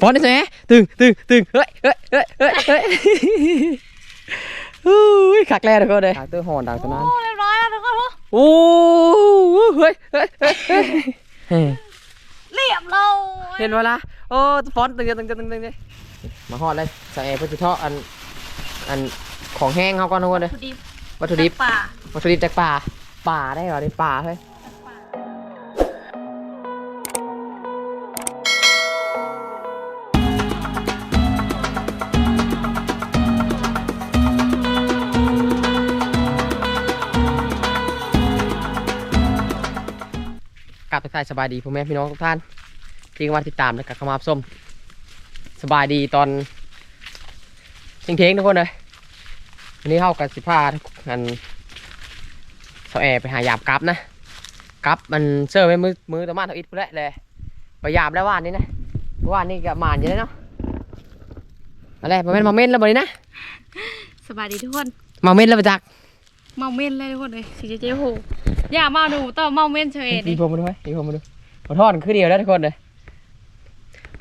ฟอนได้ไหมตึงตึงตึงเฮ้ยเฮ้ยเฮ้ยเฮ้ยเฮ้ยอุ้ยคักแรกทุกคนเลยดังเตอร์หอนดังตอนนั้นโอ้เรียบร้อยแล้วทุกคนโอ้เฮ้ยเฮ้ยเฮ้ยเฮ้ยเฮ้ยเรียบร้อยเห็นเวลาโอ้ฟอนต์ตึงตึงตึงตึงตึงเลยมาฮอดเลยใส่เพื่อจะทอดอันอันของแห้งเขาก่อนทุกคนเลยวัตถุดิบวัตถุดิบป่าวัตถุดิบจากป่าป่าได้เหรอในป่าเฮ้ย กลับไปใส่สบายดีพ่อแม่พี่น้องทุกท่าน ที่เข้ามาติดตามและกับเข้ามารับชมสบายดีตอนเที่ยงๆทุกคนเลยวันนี้เข้ากับสิบห้าอันเสาแอร์ไปหายามกลับนะกลับมันเสื้อไว้มือมือตะมานเท่าอิดพุ่นแหละเลยไปยามแล้วว่านนี้นะว่านนี่กับมานอยู่แล้วเนาะอะไรมาเม่นมาเม่นแล้วบ่นี้นะสบายดีทุกคนมาเม่นแล้วไปจัก เมาเม่นเลยทุกคนเลยสีเจ๊โหอย่าเมาหนูต่อเมาเม่นเฉยดีดิผมมาดูไหมดีผมมาดูมทอดคือเดียวแล้วทุกคนเลย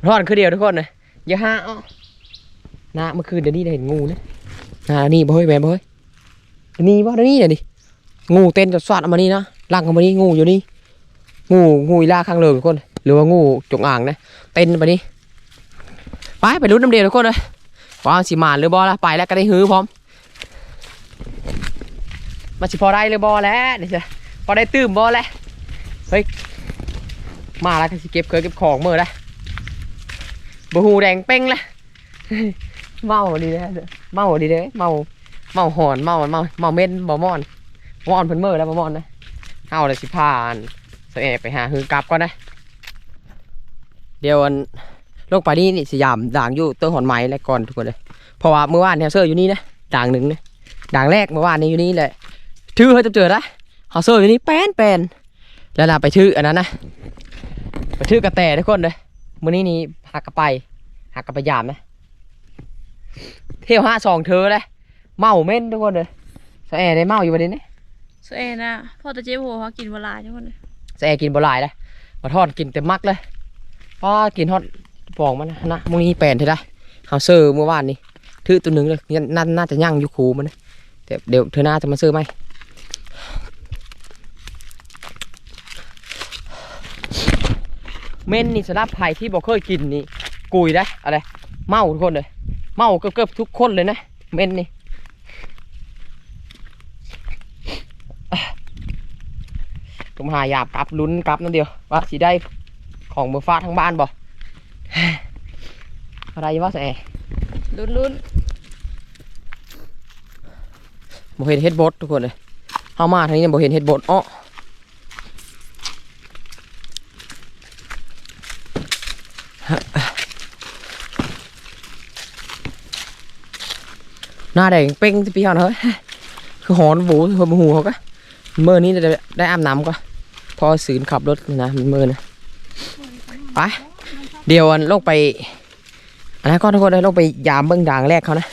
ทอดคือเดียวทุกคนเลยอย่าห้าอ้อนะเมื่อคืนเดี๋ยวนี้เห็นงูนะนะนี่บ่เฮ้ยแม่บ่เฮ้ยนี่บ่เดี๋ยวนี้เดี๋ยวนี้งูเต้นจะสวัดมานี่นะล่างมานี่งูอยู่นี่งูงูอีล่าข้างเลยทุกคน หรือว่างูจงอ่างนะเต้นไปนี่ไปไปลุ้นน้ำเดียวทุกคนเลยว่าสิมานหรือบอละไปแล้วก็ได้ฮื้อพร้อม มาสิพอได้หรือบอแล้วเดี๋ยวจะพอได้ตื้มบอแล้วเฮ้ยมาแล้วก็สิเก็บเคยเก็บของเมื่อละบหูแดงเป้งละเมาดีเลยเมาดีเลยเมาเมาหอนเมาเมาเมาเม่นบ่มอนมอนเพิ่นเมื่อแล้วบ่มอนนะเอาเลยสิพานเสแอไปหาฮือกลับก่อนนะเดี๋ยวอันโลกไปนี่นี่สยามด่างอยู่เตอร์หอนไม้แล้วก่อนทุกคนเลยเพราะว่าเมื่อวานเนี่ยเซอร์อยู่นี่นะด่างหนึ่งนะด่างแรกเมื่อวานนี้อยู่นี่แหละ ถือเขาจะเจอได้เขาเซอร์อยู่นี่แป้นแป้นแล้วล่ะไปถืออันนั้นนะไปถือกระแตทุกคนเลยมื้อนี้นี่หักกระไปหักกระไปยามนะเที่ยวห้าสองเธอเลยเมาเม่นทุกคนเลยแสแอได้เมาอยู่วันนี้นะเสยนะพ่อตาเจ๊โหเขากินเวลาทุกคนเลยแสแอกินบหลายเลยมาทอดกินเต็มมักเลยเพราะกินทอดปองมันนะนะมื้อนี้แปลนเท่าไรเขาซื้อเมื่อวานนี้ถือตัวหนึ่งเลยยันน่าน่าจะย่างอยู่คูมันนะแต่เดี๋ยวเธอหน้าจะมาซื้อไหม เม่นนี่สำหรับใครที่บอกเคยกินนี่กุยได้อะไร เมาทุกคนเลย เมาเกือบๆทุกคนเลยนะ เม่นนี่อะก็มาหายาบกลับลุ้นกลับนั่นเดียวว่าสิได้ของมือฟ้าทั้งบ้านบ่อะไรวะแสลุ้นลุ้นบ่เห็นเฮ็ดบดทุกคนเลยเฮามาทางนี้เนี่ยบ่เห็นเฮ็ดบดอ้อ หน้าแดงเป้งสิพี่เฮาเฮ้ยคือหอนบูหัวหูเขาก็เมื่อนี้ได้ได้อาบน้ำก็ พอสืนขับรถนะมันมือนะไปเดี๋ยวลงไปอันนั้นก็ทุกคนเลยลงไปยามเบื้องด่างแรกเขานะ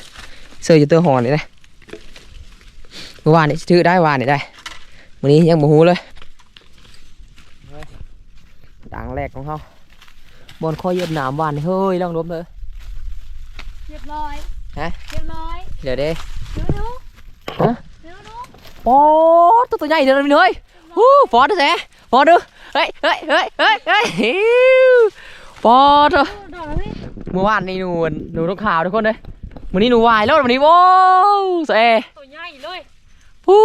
เสื้ออยู่เตอร์หอนนี่นะเมื่อวานนี่ถือได้วานนี่ได้วันนี้ยังโมหูเลยดังแรกของเขาบนข้อเยียบหนามวานเฮ้ยลองล้มเลยเรียบร้อย ฮะเรียบร้อยเดี๋ยวเด้ดูดูฮะดูดูโอ้ตัวตัวใหญ่เดี๋ยวนี้เลยฮู้ฟอดเสียฟอดดูเฮ้ยเฮ้ยเฮ้ยเฮ้ยเฮ้ยฮิวฟอดเถอะดอกแล้วพี่เมื่อวานนี่หนูหนูต้องข่าวทุกคนเลยวันนี้หนูวายแล้ววันนี้โว้วเสียตัวใหญ่เลยฮู้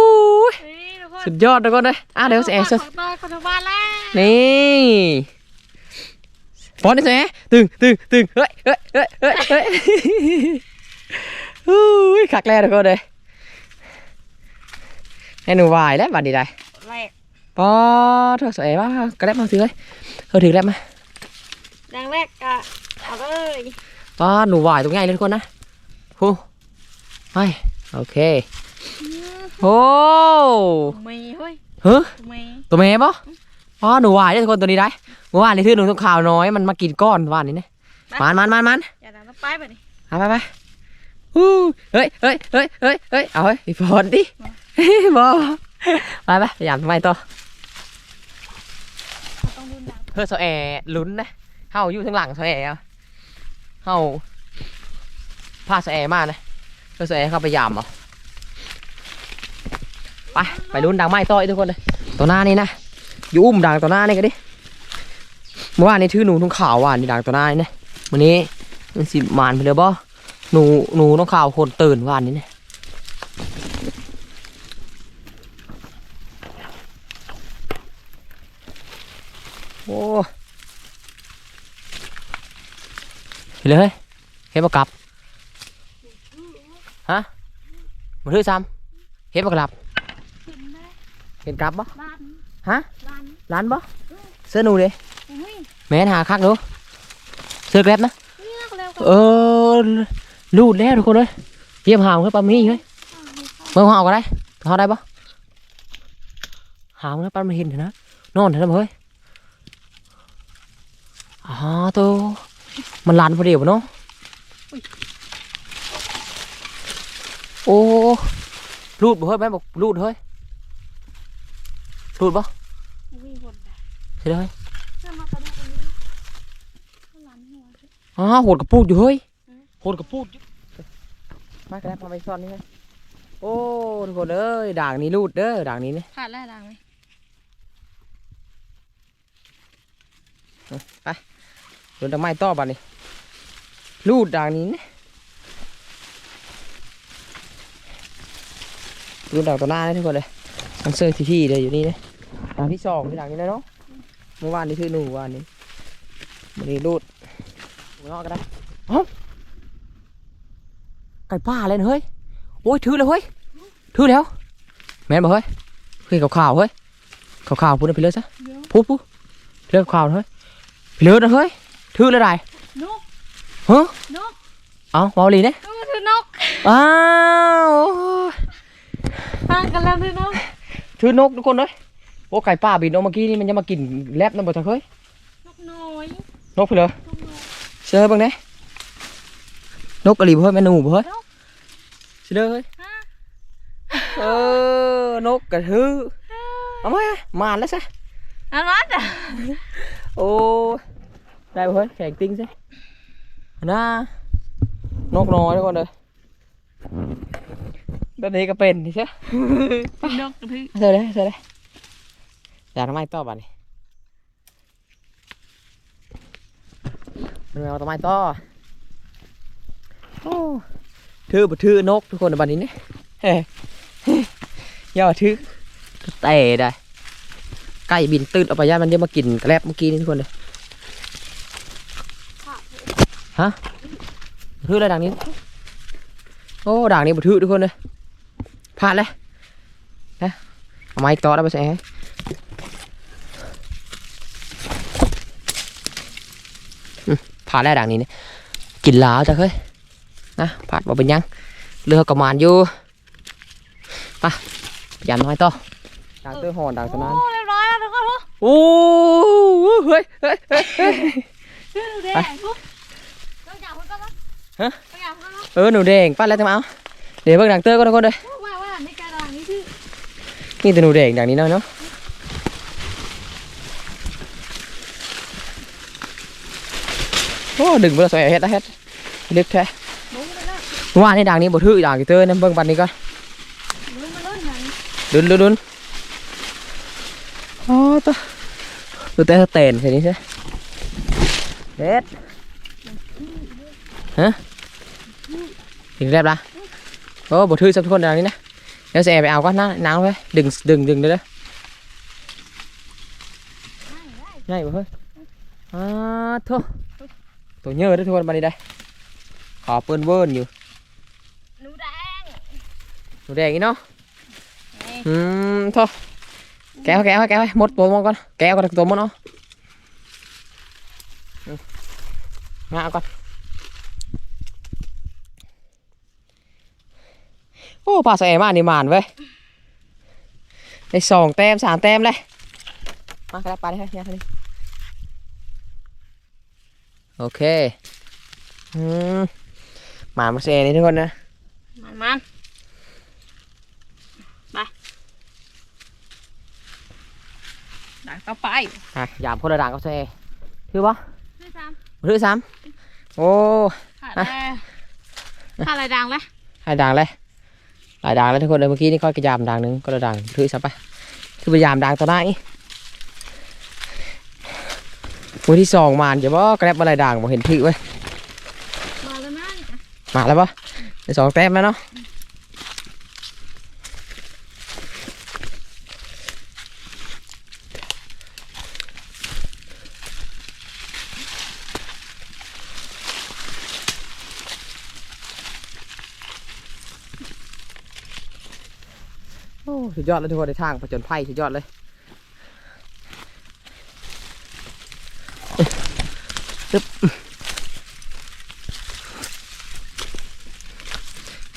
ยนี่ทุกคนสุดยอดทุกคนเลยอะเดี๋ยวเสียของตอนคนทางบ้านแล้วนี่ฟอนต์ได้ไหมตึงตึงตึงเฮ้ยเฮ้ยเฮ้ยเฮ้ยเฮ้ย อุ้ยคักแรกทุกคนเลยให้หนูวายแล้วบัดนี้ได้แรกปอเธอสวยว่ากระเล็บมาถือเลยเธอถือแล้วมาดังแรกกะเอาเลยปอหนูวายตรงไงเลยทุกคนนะฮู้ไปโอเคโอ้มีเฮ้ยเฮ้ยมีตัวเมย์ปะอ๋อหนูวายได้อทุกคนตัวนี้ได้เมื่อวานนี้ถือหนูต้องข่าวน้อยมันมากินก้อนวานนี้นะมันมันมันมันอย่าดังต้องไปไปดิไปไปไป ฮู้เฮ้ยเฮ้ยเฮ้ยเฮ้ยเฮ้ยเอาเฮ้ยอีฟอนดิบอไปไปพยายามทำไมต่อเราต้องรุนดังเพื่อโซแอลุ้นนะเข้าอยู่ข้างหลังโซแอเอาเฮาพาสแอร์มานะเพื่อสแอร์เข้าไปยามเอไปไปลุ้นดังไม้ต่อยทุกคนเลยตัวหน้านี่นะอยู่อุ้มดังตัวหน้านี่ก็ดิเมื่อวานนี้ถือหนูทุ่งขาวว่านนี่ดังตัวหน้านี่นะวันนี้มันสิมานไปเลยบ่ หนูหนูต้องข่าวคนตื่นว่านนี้เนี่ยโอ้เห็นเลยเฮ้ยเห็นปะกลับฮะมาถือซ้ำเห็นปะกลับขึ้นได้เห็นกลับปะบ้านฮะบ้านร้านปะเสื้อหนูเด้อุ้ยแม่นหาคักดูเสื้อแกร็บนะเลือกแล้วก็เออรูดแล้วทุกคนเลยเยี่ยมหามเฮ้ยปลาหมีเฮ้ยเมื่อหาวก็ได้หาได้ปะหามนะปลาไม่เห็นเถอะนะนอนเถอะนะเฮ้ยอ๋อตัวมันลันพอดีวะเนาะโอ้รูดบ่เฮ้ยแม่บอกรูดเฮ้ยรูดปะอุ้ยหมดได้ใช่เลยเสื้อมากระดูกตรงนี้ข้างหลังหัวสิอ๋อโหดกระพูดอยู่เฮ้ย โหดกระพูดอยู่มากันแล้วพาไปซ่อนนี่เฮ้ยโอ้ทุกคนเอ้ยด่างนี้รูดเด้อด่างนี้เนี่ยขาดแล้วดังไหมโดนตะไม้ต่อบัดนี้รูดด่างนี้เนี่ยรูดด่างตัวหน้าเลยทุกคนเลยมันเซอร์ที่ที่เลยอยู่นี่เนี่ยด่างที่สองที่ด่างนี้เลยเนาะเมื่อวานนี้คือหนูวานนี้วันนี้รูดหนูนอกก็ได้เอ้า ไก่ป้าเลยนะเฮ้ยโอ้ยถือแล้วเฮ้ยถือแล้ว แม่นบ่เฮ้ยเฮ้ยขาวๆเฮ้ยขาวๆพูดไปเลยซะเดี๋ยวพูดพูดเลือกขาวๆนะเฮ้ยไปเลยนะเฮ้ยถือแล้วได้นกฮะนกเอาเบาหลีเนี่ยนกคือนกอ้าวห่างกันแล้วด้วยนกถือนกทุกคนเลยโอ้ไก่ป้าบินออกเมื่อกี้นี่มันจะมากินแลบน้ำบ่ทังเฮ้ยนกน้อยนกไปเลยนกน้อยเชื่อบ้างเนี่ยนกกระหรี่บ่เฮ้ยแม่หนูบ่เฮ้ ยเชื่อเฮ้ยฮะเออนกกระทือเอามามาแล้วซะอันนั้นอะโอ้ได้บ่เฮ้ยแข่งติ้งซะน่านกน้อยทุกคนเลยแบบนี้ก็เป็นใช่นกกระทือเธอเลยเธอเลยอยากทำไมต่อบ้านี่มันเอาทำไมต่อโอ้ ถือบ่ถือนกทุกคนในบ้านนี้เนี่ยเยอย่าถือแต่ได้ไก่บินตื่นออกไปย่านมันเดี๋ยวมากินกระแลบเมื่อกี้นี่ทุกคนเลยฮะถืออะไรด่างนี้ โอ้ด่างนี้บ่ถือทุกคนเลยพลาดเลยเอาไม้ต่อแล้วไปใส่ให้ผ่านแล้วด่างนี้เนี่ยกินหลาจ้ะเฮ้ย นะผ่านบ่เป็นหยังเรือกระมานอยู่ไปยันน้อยต่อด่างเตื้อหอนด่างตะนานโอ้เรียบร้อยแล้วทุกคนโอ้เฮ้ยเฮ้ยเฮ้ยเฮ้ยดูดูเด็กปุ๊บต้องจับคนก็มั้ฮะต้องจับคนก็มั้เออหนูแดงปั้นแล้วจะมาเอาเดี๋ยวเบิ่งด่างเตื้อก็ทุกคนเลยว่าว่าในกระดาษนี้คือนี่แต่หนูแดงด่างนี้เนาะเนาะโอ้ดึงเบิ่งสวยเฮ็ดนะเฮ็ดลึกแท้มุ้งไปแล้ วว่านี่ด่างนี้บ่ถือด่างอีเตอร์นะเบิ่งปันนี้ก่อนมุ้งมาเลยหนังดุนดุนดุนอ๋อตัวตัวแต่เต้นใช่นี้ใช่เด็ดฮะถึงแรบละโอ้บ่ถือสักคนด่างนี้นะเดี๋ยวจะแอบไปเอาก่อนนะนางไว้ดึงดึงดึงเด้อเด้อง่ายบ่เฮ้ยอ่าโถ่ตัวเยอะเด้อทุกคนบันนี้ได้ขอเปิ้นเวิร์นอยู่หนูแดง หนูแดงอีเนาะอืมโ thôi kéo kéo kéo một bộ một con kéo con tổ một nó Ừ. ngã con ô bà sẽ mà đi màn vậy đây sòng tem sàn tem đây mà cái đắp đi ha nha đi ok ừ. màn một xe này thôi con nè มันมันไป ดักต่อไป à giảm con là đảng có xe thứ bó ด้วยซ้ thứ sám โอ้ขาดแล้วขาดอะไรดังแล้วหลายด่างเลยหลายด่างแล้วทุกคนเลยเมื่อกี้นี่ค่อยกระยามด่างหนึงก็ละด่างถือซะไปคือพยายามด่างตัวหน้าอีมือที่สองมานเดี๋ยวว่ากระแลบอะไรด่างบอกเห็นถือไว้ยมาแล้วนะนี่ค่ะมาแล้วปะได้สองแต้มแล้วเนาะ ดยอดเลยทุกคนในทางผจญภัยสุดยอดเลยอึ๊บ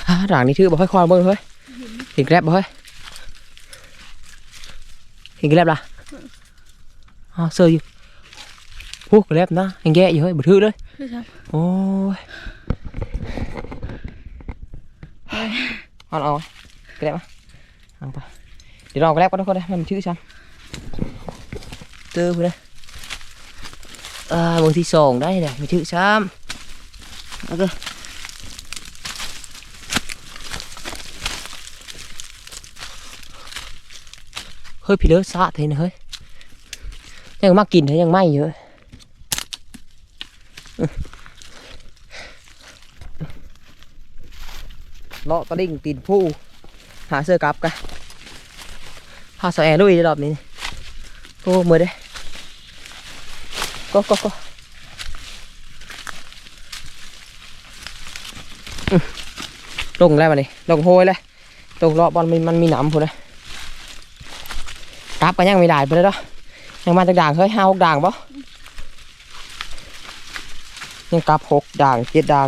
อ่าด่างนี่ชื่อบ่ค่อยคอยเบิ่งเฮ้ยเห็นแกร็บบ่เฮ้ยเห็นแกร็บล่ะอ๋อเซอร์อยู่โอ้แกร็บนะยังแย่อยู่เฮ้ยบ่ถือเลยคือครับโอ้ยเอาเอาแกร็บมาเอา ไปเดี๋ยวลองแกร็บกันทุกคนเลยมันชื่อซ้ำเจอไปเลยอ่าบางที่สองได้เลยมันชื่อซ้ำโอเคเฮ้ยพี่เลิศซะเทนะเฮ้ยยังมากินเฮ้ยยังไม่เยอะเลาะตะลิ่งตีนผู้หาเสื้อกลับกัน พาสแอร์ลุยรอบนี้โอ้มือเด้ก็ก็ก็อื้อลงแล้วมันนี่ลงโหยเลยลงเลาะบอลมันมันมีหนามพูดเลยกลับกันยังไม่ได้ไปเลยเนาะยังมาจากด่างเฮ้ยห้าหกด่างปะยังกลับหกด่างเจ็ดด่าง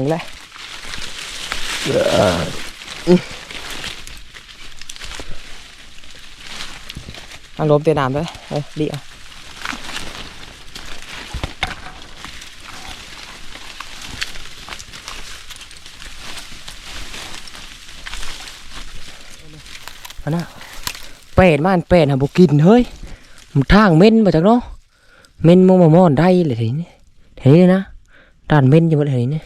อารมณ์เตียนามด้วยเฮ้ยดี่ยวอันน่ะเป็ดมันเป็ดฮะบุกินเฮ้ยมันทางเม่นมาจากเนาะเม่นมองมามอนได้เลยเห็นี้เห็นเลยนะด่านเม่นอยู่บนเห็นนี่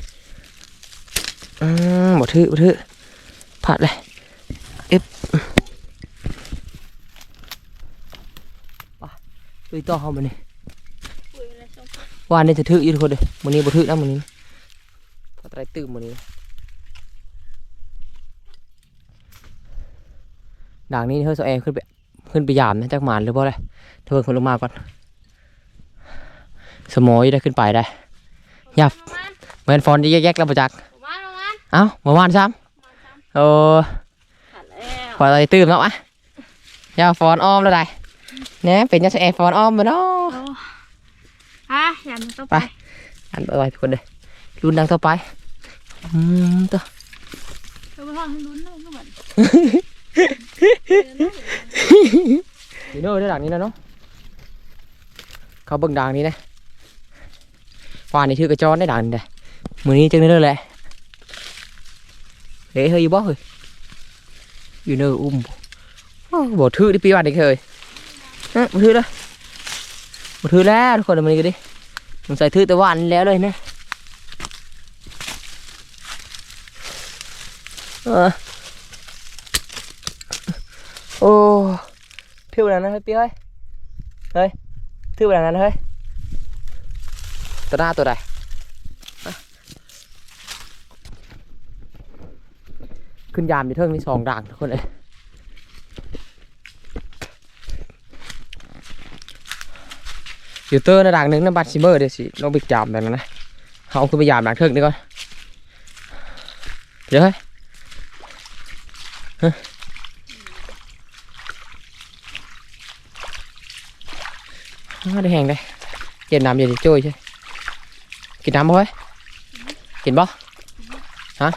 อืมบ่ทื่อบ่ทื่อผัดเลย ตุยต่อเขามาเนี่ยคุยอะไรสองคนวานนี่จะถืออยู่ทุกคนเลยมันนี้บ่ถือนะมันนี้พอไตรตื่มมันนี้ด่างนี้เฮ้ยโซแอร์ขึ้นไปขึ้นไปยามนะจากหมานหรือบ่เลยเธอเพิ่งคนลงมาก่อนสมอยได้ขึ้นไปได้ยับประมาณเหมือนฟอนแยกๆแล้วประจักษ์ประมาณประมาณเอ้าเมื่อวานซ้ประมาณสามำโอ้ขาดแล้วพอไตรตื่มแล้วอะยาฟอนอ้อมแล้วได้เนี่ยเป็นยาโซแอร์ฟอนอ้อมมาเนาะโอ้อะอย่ามันต้องไปไป อันต่อไปทุกคนเลยรุ่นดังต่อไป อืมตัวเธอไปห้องให้ลุ้นเลยก็เหมือนดีโน่ได้ดังนี้นะเนาะเขาเบิ่งดังนี้นะวานนี่ถือกระจอนได้ดังนี่ได้มือนี้จังเนื้อแหละเฮ้ยเฮ้ยอยู่บ่เฮ้ยอยู่เนื้ออุ้มโอ้บ่ถือดิปีวันนี้เคย เอ้ยบ่ถือแล้วบ่ถือแล้วทุกคนเอามือนี้ก็ดิผมใส่ถือแต่วันแล้วเลยนะเออโอ้ถือแบบนั้นเฮ้ยปีเฮ้ยเฮ้ยถือแบบนั้นเฮ้ยตัวหน้าตัวใดขึ้นยามอยู่เทิงนี่สองด่างทุกคนเลย อยู่เตอร์นะดังนึงน้ำบัตรซิเบอร์เดี๋ยวสิเราไปจามแบบนั้นนะเขาคือไปยามดังเครื่องนี่ก่อนเดี๋ยวให้มาได้แหงได้เย็นน้ำเย็นโจยใช่กินน้ำบ่เฮ้ยกินบ่ฮะ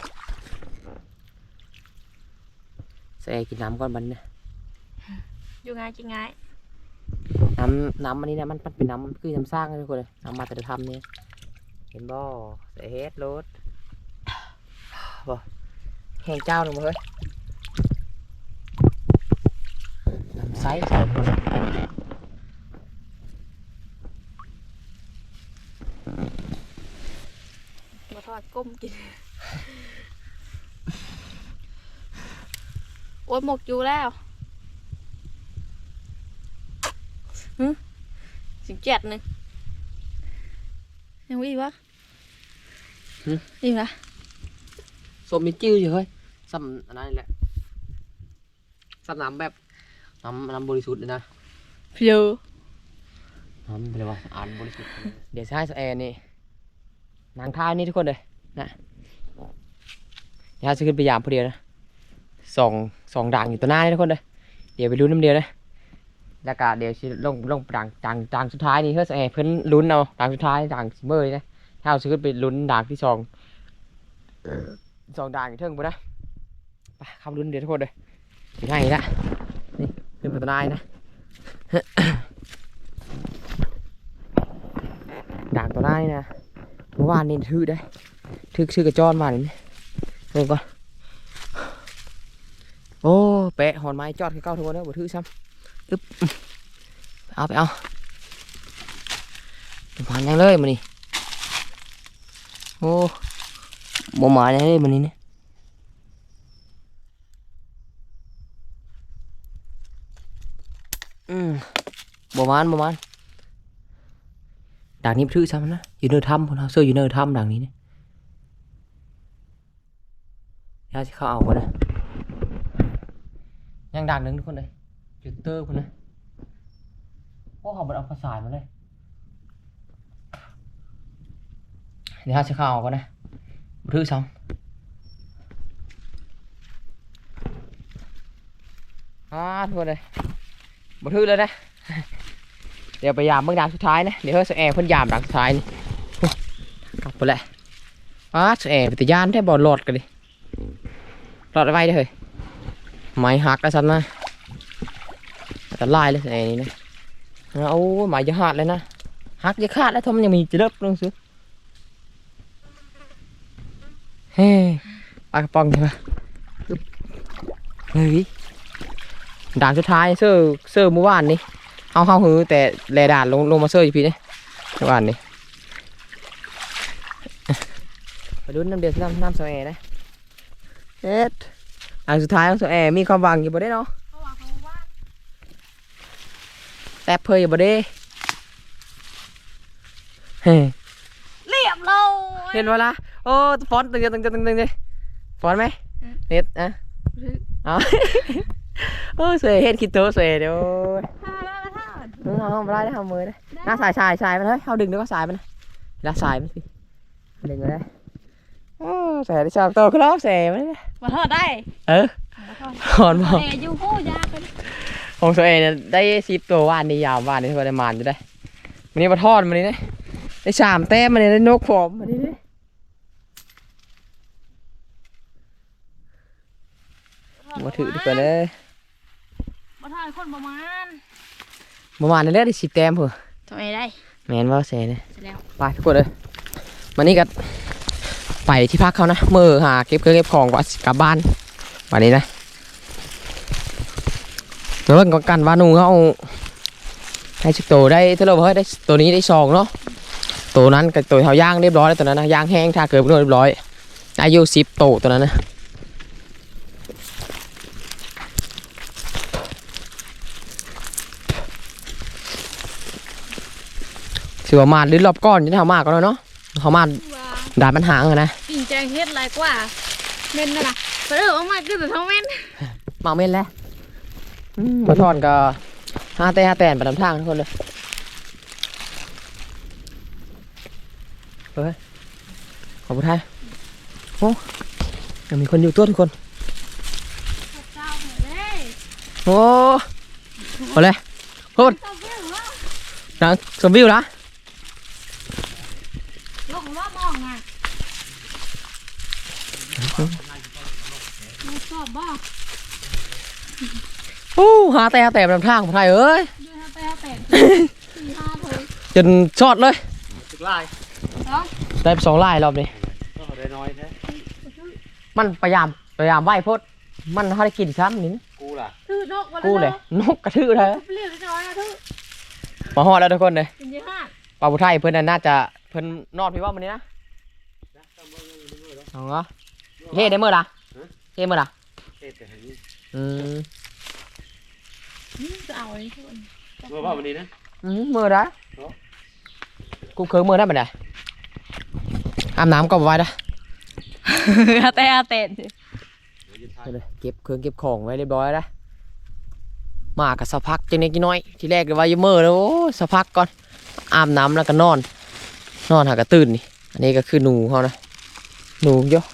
ใส่กินน้ำก่อนมันเนี่ยอยู่ง่ายกินง่าย น้ำน้ำอันนี้นะมันเป็นน้ำคือน้ำสร้างทุกคนเลยน้ำมาแต่ทำเนี่ยเห็นบ่ใส่เฮดรถบ่แห้งเจ้าหนึ่งบ่เฮ้ยน้ำใสส่ทุกคนทอดก้มกิน โอ๊ยหมกอยู่แล้วฮึ สิบเจ็ดหนึ่งยังวิ่งวะวิ่งละสมมีจิ้วอยู่เฮ้ยซ้ำอันนั้นแหละซ้ำน้ำแบบน้ำน้ำบริสุทธิ์เลยนะเพียวน้ำเป็นไรวะอ่านบริสุทธิ์เดี๋ยวจะให้สแอร์นี่นางท้ายนี่ทุกคนเลยนะเดี๋ยวจะขึ้นไปยามพอดียวนะสองสองด่างอยู่ตัวหน้านี่ทุกคนเลยเดี๋ยวไปลุ้นน้ำเดียวนะ แล้วก็เดี๋ยวสิลงลงด่างด่างด่างสุดท้ายนี่เพื่อสแอเพิ่นลุ้นเอาด่างสุดท้ายด่างซิมเมอร์นี่นะถ้าเราจะขึ้นไปลุ้นด่างที่สองสองด่างเทิงไปนะไปคำลุ้นเดี๋ยวทุกคนเลยง่ายละนี่ขึ้นปตัวหน้านี่นะด่างตัวน้านี่นะเมื่อวานนี่ถือได้ถือชื่อกระจอนมาเนี่เบิ่งก่อนโอ้แปะหอนไม้จอดคือเก้าทุกคนเด้อบ่ถือซ้ำ อึ๊บเอาไปเอาผ่านยังเลยมันนี่โอ้บ่หมายังเลยมันนี่เนี่ยอืมบ่มานบ่มานด่างนี้ทื่อซ้ำนะอยู่เนินถ้ำพนเอาเสื้ออยู่เนินถ้ำด่างนี้เนี่ยยาจะเข้าเอาคนนะยังด่างหนึ่งทุกคนเลย จุดเตอร์คนนะพวกเขาบัดเอาภาษามาเลย เดี๋ยวจะเข้าเอาคนนะทื่อซ้ำอ่าทุกคนเลยบัทื่อเลยนะ เดี๋ยวไปยามเบื้องดาสุดท้ายนะ เดี๋ยวเฮ้ยสแอร์เพิ่นยามด่านสุดท้ายนี่กลับไปแหละอ้าสแอร์ไปแต่ยานแท้บอลหลอดกันดิหลอดไว้ได้เฮ้ยไม้หักแล้วซ้ำนะ แต่ลายเลยสแอร์นี่นะเอาไม้จะหักเลยนะหักจะขาดแล้วทำไมยังมีจะเลิบลงซื้อเฮ้ปลากระป๋องใช่ปะอึ๊บเฮ้ยด่านสุดท้ายเสื้อเสื้อเมื่อวานนี่เฮาเฮาหือแต่แลด่านลงลงมาเซอร์อยู่พี่เนี่ยว่านนี่ไปดูน้ำเดือดน้ำน้ำโซแอร์นะเอ็ดอันสุดท้ายของโซแอร์มีความหวังอยู่บ่ได้เนาะ เขาว่าเขาว่า แซ่บเพยอยู่บ่ได้เฮ้ยเรียบเราเห็นเวลาโอ้ฟอนต์ตึงตึงตึงตึงตึงเลยฟอนต์ไหมเน็ตอะเอาโอ้เสยเห็นคิดโตเสยเดี๋ยวท่าแล้วท่ามึงเอาไม่ได้ทำมือนะหน้าสายสายสายมันเฮ้ยเอาดึงแล้วก็สายมันนะแล้วสายมันสิดึงก็ได้โอ้แสได้ชอบโตครับแสมันนะมาทอดได้ เออมาทอดถอนบอกแต่อยู่หูยาไป ของตัวเองเนี่ยได้สิบตัวว่านนี่ยาวว่านนี่ประมาณจะได้วันนี้มาทอดมันนี่นะได้สามแต้มมันนี่ได้นกผมมันนี่นะมาถือดีกว่าเลยมาทอดคนประมาณประมาณนี้แหละได้สิบแต้มเพื่อทำไมได้แมนว่าแสเนี่ยเสร็จแล้วไปทุกคนเลยวันนี้ก็ไปที่พักเขานะเมื่อหาเก็บเครื่องเก็บของว่าสิกลับบ้านวันนี้นะ เดี๋ยวเบิ่งก่อนกันว่าหนูเขาได้สิบตัวได้เท่าไหร่เฮ้ยได้ตัวนี้ได้สองเนาะตัวนั้นกับตัวเขาย่างเรียบร้อยแล้วตัวนั้นนะย่างแห้งทาเกลือไปเรียบร้อยอายุสิบตัวตัวนั้นนะถือว่ามาลิ้นรอบก้อนจะได้เขามากก็แล้วเนาะเขามาว่าด่านมันหางอะนะปิ่งแจงเฮ็ดไรกว่าเม่นน่ะนะไปเออเอามาคือแต่ทั้งเม่นมาเม่นแล้ว มาทอนก็ห้าแต่ห้าแต่นไปนำทางทุกคนเลยเฮ้ยขอบคุณไทยโอ้ยังมีคนอยู่ตัวทุกคนเจ้าเลยโอ้เอาเลยโคตรเจ้าเบี้ยว่านังสมวิวละลงรอบมองอะมาสอบบ่ โอ้หาแต่หาแต่ไปนำทางของไทยเอ้ยดูฮะแต่แต่สี่ห้าเถอะจนชอดเลยสึกลายสองได้ไปสองไล่รอบนี้ ก็ได้น้อยแท้มันพยายามพยายามไหวโพดมันเขาได้กินซ้ำนี่นะกูล่ะถือนกมากูเลยนกกระทือเลยเปลี่ยนน้อยนะถือมาฮอดแล้วทุกคนเลยเป็นยี่ห้าปลาบุไทยเพื่อนน่ะน่าจะเพื่อนนอนพี่ว่ามันนี้นะต้องเอาเหรอเฮ้ได้มื้อละเฮ้มื้อละเฮ็ดแต่ให้นี่อืม จะเอาอันนี้ทุกคนเมื่อว่าวันนี้นะอืมมื้อละเนาะกูเคยมื้อได้บัดนี้อาบน้ำก็บ่ไหวนะอาเตะอาเตะเดี๋ยวจะทายเลยเก็บเครื่องเก็บของไว้เรียบร้อยแล้วมากับสักพักจังนี้กี่น้อยทีแรกก็ว่าอยู่มื้อแล้วโอ้ยสักพักก่อนอาบน้ำแล้วก็นอน นอนหากระตื่นนี่อันนี้ก็คือหนูเขานะหนูเยอะ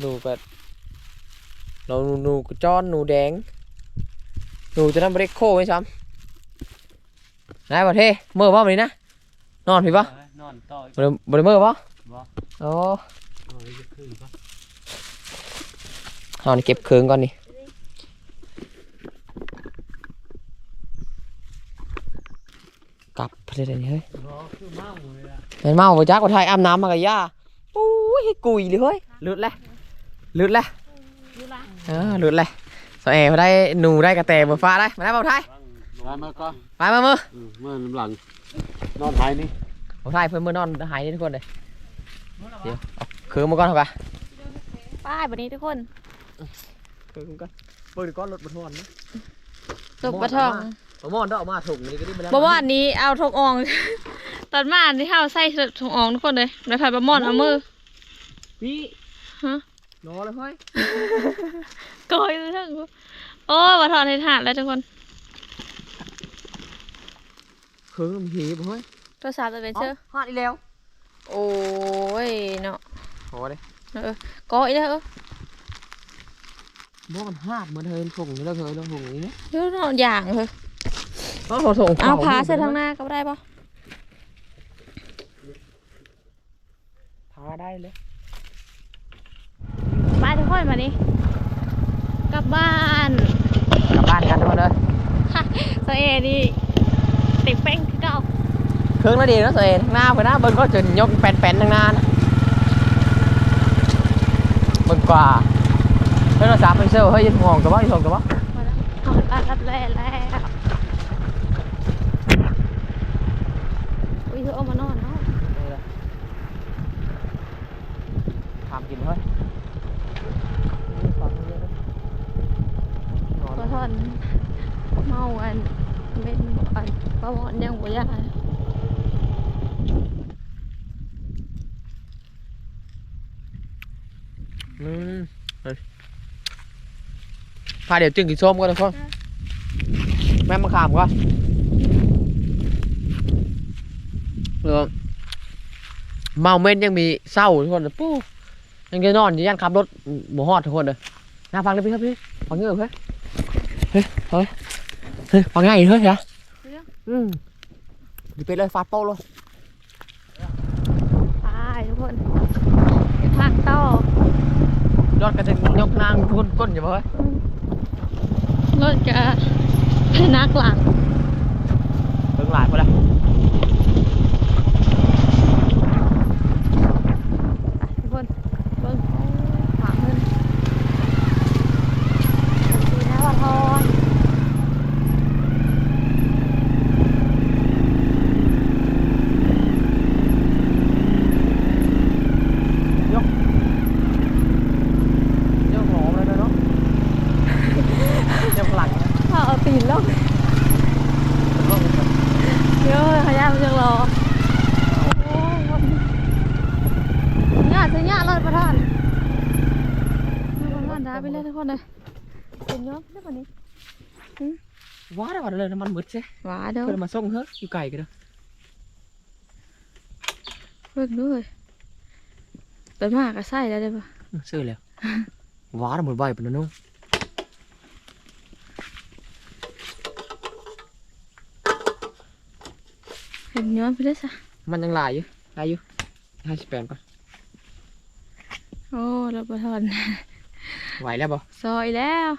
หนูก็เราหนูหนูกระจ้อนหนูแดง หนูจะนั่งบริโคไหมซ้ำนายประเทเมื่อว่าวันนี้นะนอนพี่ปะนอนต่ออีกบริบริเมื่อปะบ่โอ้นอนอีกคืนปะเอานี่เก็บเครื่องก่อนนี่กลับไปเลยเดี๋ยวนี้เฮ้ยรอคือเมาเลยอะเป็นเมาบ่จักว่าไทยอาบน้ำมากับย่าปุ้ยกุยเลยเฮ้ยหลุดแล้วหลุดแล้วดูละเออหลุดเลย สอแอร์มาได้หนูได้กระแตบนฟ้าได้มาได้เบาไทยได้มาก็ไปมามืออืมเมื่อน้ำหลัง นอนท้ายนี่เบาไทยเพิ่นมือนอนหายนี่ทุกคนเลยเดี๋ยวเอาคือมาก่อนเถอะปะป้ายวันนี้ทุกคนครื่องก่อนเปิดก้อนรถบนทอนนะ ตกปลาทองบะมอนเด้ออามาถุงนี่ก็ได้ไปแล้วบ่ว่าอันนี้เอาทงออง ตอนมาอันที่เฮาใส่ทงอองทุกคนเลยในผัดบะม่อนเอามือพี่ฮะ รอเลยเฮ้ยกอยเลยทั้งกูโอ้ยมาถอนให้ถาดแล้วทุกคนเครื่องมันหีบเฮ้ยโทรศัพท์จะเป็นเชื่อพลาดอีกแล้ว โอ้ยเนาะโอ้เลยเออก้อยแล้วเออบ่มันหาดเหมือนเธอถุงนี่แล้วเธอแล้วถุงนี้เนี่ยเดี๋ยวเนาะอย่างเถอะเอาถุงเอาพาเส้นทางหน้าก็ได้ปะพาได้เลย ไปทุกคนมานี่กลับบ้านกลับบ้านกันทุกคนเลยค่ะตัวเอนี่ติดเป้งคือเก่าเครื่องแล้วดีนะตัวเองหน้าเพื่อนหน้าเบิ้งก็จะยกแป้นๆทางหน้านะเบิ้งกว่าเฮ้ยเราสามเป็นเซลเฮ้ยยันห่วงกับว่ายันห่วงกับว่ามาแล้วเอาละรับแล้วแล้วอุ้ยเธอเอามานอนเนาะ ทำกินเฮ้ย ขอโทษเมาอันเป็นอันประวอนยังบ่ยา อืมเฮ้ย พาเดี๋ยวจึงกินส้มก่อนทุกคนแม่มาขามก่อนเออเมาเม่นยังมีเศร้าทุกคนปู้ยังจะนอนอยู่ย่านขับรถหมูฮอดทุกคนเลยน่าฟังเลยพี่ครับพี่ฟังเงือบเฮ้ยเฮ้ยเฮ้ยเฮ้ยฟังง่ายอีกเฮ้ยเหรออืมดีไปเลยฟาดโป้เลยไปทุกคนไปพักต่อยอดกระเด็นยกนางก้นก้นอยู่บ่เฮ้ย รถจะนักหลังเพิ่งหลายไปแล้ว ทุกคนเบิ้งขวามือดีนะว่าทอน ยกหอมเลยเนาะยกหลังนะ เอาตีนลงเยอะขยันมันจะรอโอ้ยญาติญาติรถประทานประทานดาไปเลยทุกคนเลยเป็นยอดได้ป่ะนี้ ว้า ได้วันเลยน้ำมันมืดใช่หวาเด้อเพื่อนมาส่งเฮ้ยอยู่ไกลกันเด้อเพิ่งด้วยไปมากก็ใส่แล้วได้ป่ะอื้อซื้อแล้วว้าได้หมดใบเป็นนู้นเห็นย้อนไปได้สะมันยังหลายอยู่หลายอยู่ห้าสิบแปดก่อนโอ้รถประทานไหวแล้วบ่ซอยแล้ว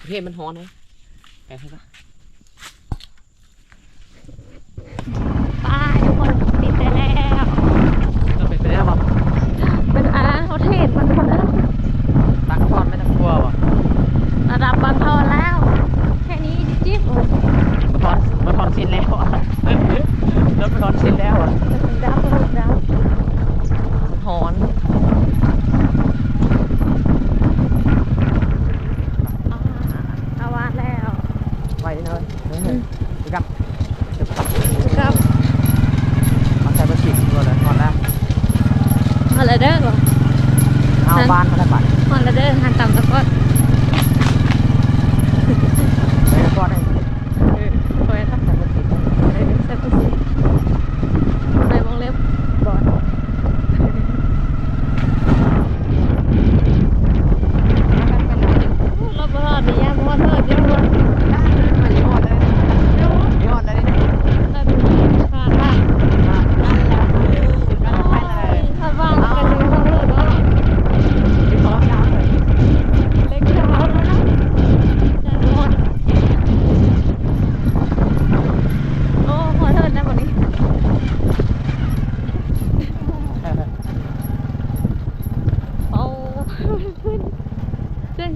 ประเทศมันฮ้อนเลยไปเถอะปะ ไปเลยกับกับเอาใส่ประสิดธิ์ตัวเลยถอดแล้วฮอลลเดอร์หรอเอาบ้านเขาได้บัตรฮอลลเดอร์หันต่ำตะกอน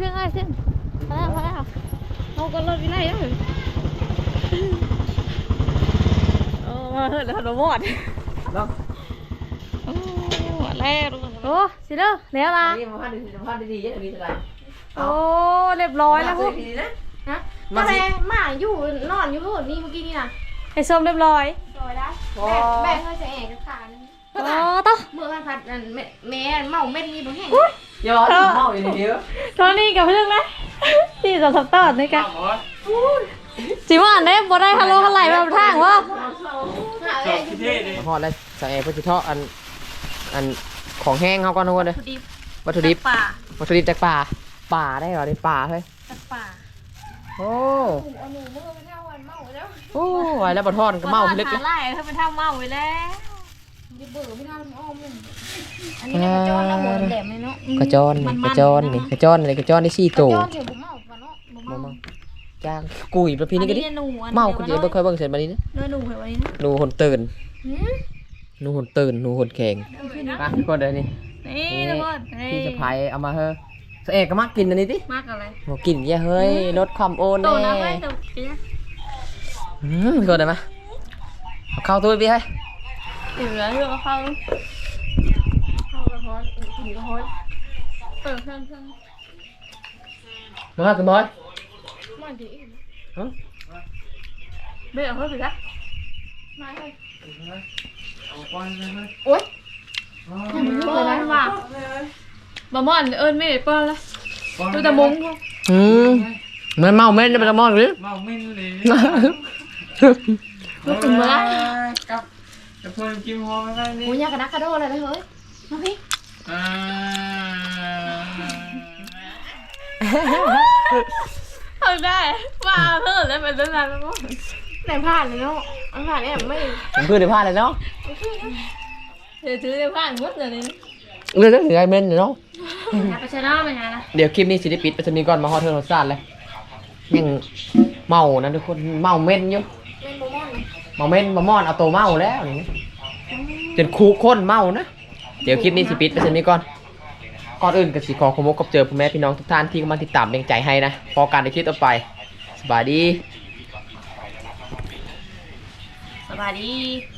ขึ้นขึ้นไอ้ขึ้นพอแล้วพอแล้วเอาก็รถไปไล่เลยโอ้มาเถิดแล้วหนูหมดเนาะโอ้หมดแล้วโอ้สิเด้อแล้วล่ะนี่มาพันดีมาพันดีๆอย่างนี้จะไรโอ้เรียบร้อยแล้วพวกดีนะฮะมาก็สิเลยหมาอยู่นอนอยู่บนนี่เมื่อกี้นี่นะไอ้ส้มเรียบร้อยสวยแล้วโอ้แม่แม่เคยจะแอบกับขานึงโอ้ต่อเมื่อวันพัดนั่นแม่แม่เมาเม็ดนี่บ่แห้ง ยอดเมาอย่างนี้เดียวตอนนี้กับเรื่องนะที่จะสับตอดนี่กันจิว่าอันได้บ่ได้ฮัลโหลฮัลไหลแบบทางวะหาเอ้ยอยู่พอแล้วสั่งเอเพื่อจิทออันอันของแห้งเขาก่อนทุกคนเลยดิบวัตถุดิบป่าวัตถุดิบจากป่าป่าได้เหรอในป่าเฮ้ยจากป่าโอ้เอาหนูมือไปเท่าวันเมาแล้วโอ้ยแล้วบะทอนก็เมาลึกเลเลยยไล่ถ้าเป็นเท่าเมาไปแล้วดิ เบื่อไม่เท่าอ้อมมึงอันนี้ก็จอนแล้วหัวแหลมเลยเนาะกระจอนนี่กระจอนนี่กระจอนอะไรกระจอนนี่สี่จตัวอนเดี๋ยวบ่เมาป่ะเนาะบ่มาเมามาจ้างกุยประพีนี่ก็ดิอัหนูอันเมาคนเดียวบ่เคยเบิ่งเสร็จมานี้นะเนื้อหนูเหรอวันนี้นะหนูหนตื่นหืมหนูหนตื่นหนูหนแข็งอะทุกคนเดี๋ยวนี้นี่ทุกคนพี่สะพายเอามาเฮ้อสเอกก็มักกินอันนี้ดิมากอะไรบอกกินเยอะเฮ้ยลดความโอนโตแน่นะไม่โตเปียอืมพี่คนได้ไหมเอาเข้าตัวพี่ให้ อยู่แล้วอยู่กับเขาเข้ากระเพาะกินกระเพาะเปิดเครื่องเครื่องมาสมอยมันดีเบี้ยเพิ่มไปละมาให้โอ๊ยให้มันลุกเลยนะว่าบะม่อนเอิญไม่ได้เปิ้ลละดูแต่มุ้งอืมมันเมาเม่นจะไปตะมอนหรือเมาไม่นเลยลูกถึง มาละกับกับเพื่อนกินหอมอะไรนี่โอ้ยยากระนักกระโดดเลยนะเฮ้ยมาพี่อ่าเอาได้ว่าเพิ่มแล้วเป็นเรื่องนั้นแล้วมั้งไหนผ่านเลยเนาะอันผ่านเนี่ยไม่ผมเพื่อนได้พลาดเลยเนาะเดี๋ยวถือจะผ่านหมดเลยนี่เรื่องถึงไอ้เม่นเนาะไปชนะไปนะเดี๋ยวคลิปนี้สิได้ปิดไปจะมีก่อนมาฮอดเทอร์โรซานเลยยังเมานะทุกคนเมาเม่นอยู่ เป็นโมมอนเมาเม่นมามอนเอาตัวเมาแล้วนี่จนคูคนเมานะ เดี๋ยวคลิปนี้สิปิดไปจะมีก่อน ก่อนอื่นก็สิขอขอมกกับเจอพ่อแม่พี่น้องทุกท่านที่กำลังติดตามเป็นใจให้นะ พอการในคลิปต่อไป สบายดี สวัสดี